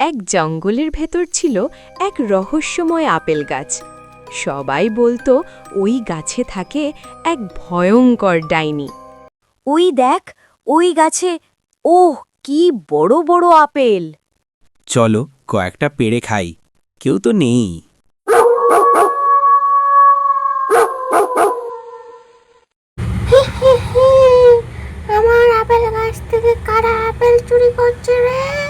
এক জঙ্গলের ভেতর ছিল এক রহস্যময় আপেল গাছ। সবাই বলতো ওই গাছে থাকে এক ভয়ঙ্কর ডাইনি। ওই দেখ ওই গাছে ওহ কি বড় বড় আপেল! চলো কয়েকটা পেড়ে খাই কেউ তো নেই। আমার আপেল গাছ থেকে কারা আপেল চুরি করছে রে?